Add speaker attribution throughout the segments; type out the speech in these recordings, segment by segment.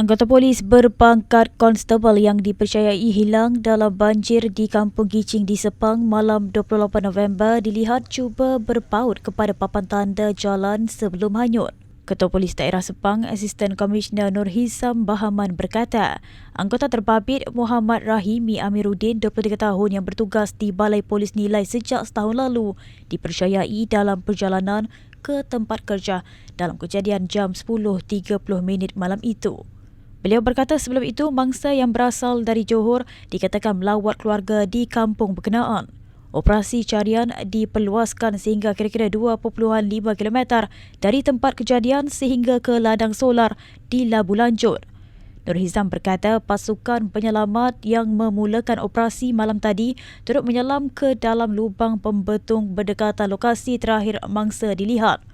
Speaker 1: Anggota polis berpangkat konstable yang dipercayai hilang dalam banjir di Kampung Gicing di Sepang malam 28 November dilihat cuba berpaut kepada papan tanda jalan sebelum hanyut. Ketua Polis Daerah Sepang, Asisten Komisioner Nur Hizam Bahaman berkata, anggota terbabit Muhammad Rahimi Amiruddin, 23 tahun yang bertugas di Balai Polis Nilai sejak setahun lalu, dipercayai dalam perjalanan ke tempat kerja dalam kejadian jam 10.30 minit malam itu. Beliau berkata sebelum itu mangsa yang berasal dari Johor dikatakan melawat keluarga di kampung berkenaan. Operasi carian diperluaskan sehingga kira-kira 2.5 km dari tempat kejadian sehingga ke ladang solar di Labu Lanjut. Nur Hizam berkata pasukan penyelamat yang memulakan operasi malam tadi turut menyelam ke dalam lubang pembetung berdekatan lokasi terakhir mangsa dilihat.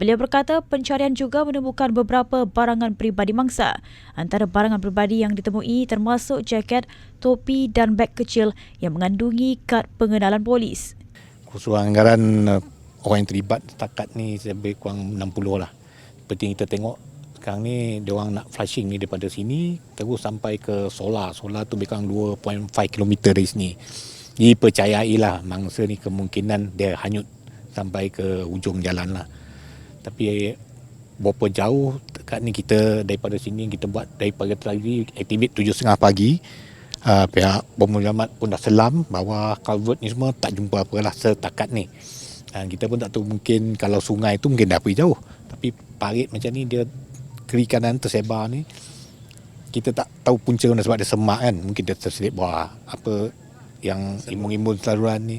Speaker 1: Beliau berkata pencarian juga menemukan beberapa barangan peribadi mangsa. Antara barangan peribadi yang ditemui termasuk jaket, topi dan beg kecil yang mengandungi kad pengenalan polis.
Speaker 2: Kursuan anggaran uh, orang yang terlibat setakat ni lebih kurang 60 lah. Seperti kita tengok sekarang ni dia orang nak flushing ni daripada sini terus sampai ke solar. Solar tu lebih kurang 2.5 km dari sini. Dipercayailah mangsa ni kemungkinan dia hanyut sampai ke ujung jalan lah tapi berapa jauh dekat ni kita daripada sini kita buat daripada tadi aktivit tujuh setengah pagi. Uh, pihak pemuliamat pun dah selam bahawa culvert ni semua. Tak jumpa apa lah setakat ni. Uh, kita pun tak tahu mungkin kalau sungai tu mungkin dah pergi jauh. Tapi parit macam ni dia kiri kanan tersebar ni kita tak tahu punca mana sebab dia semak kan. Mungkin dia terselip bawah apa yang imun-imun saluran ni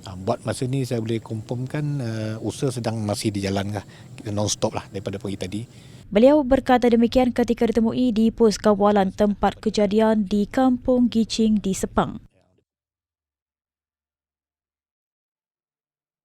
Speaker 2: Uh, buat masa ni saya boleh confirmkan uh, usaha sedang masih dijalankan kita non stop lah daripada pagi tadi.
Speaker 1: Beliau berkata demikian ketika ditemui di pos kawalan tempat kejadian di Kampung Gicing di Sepang.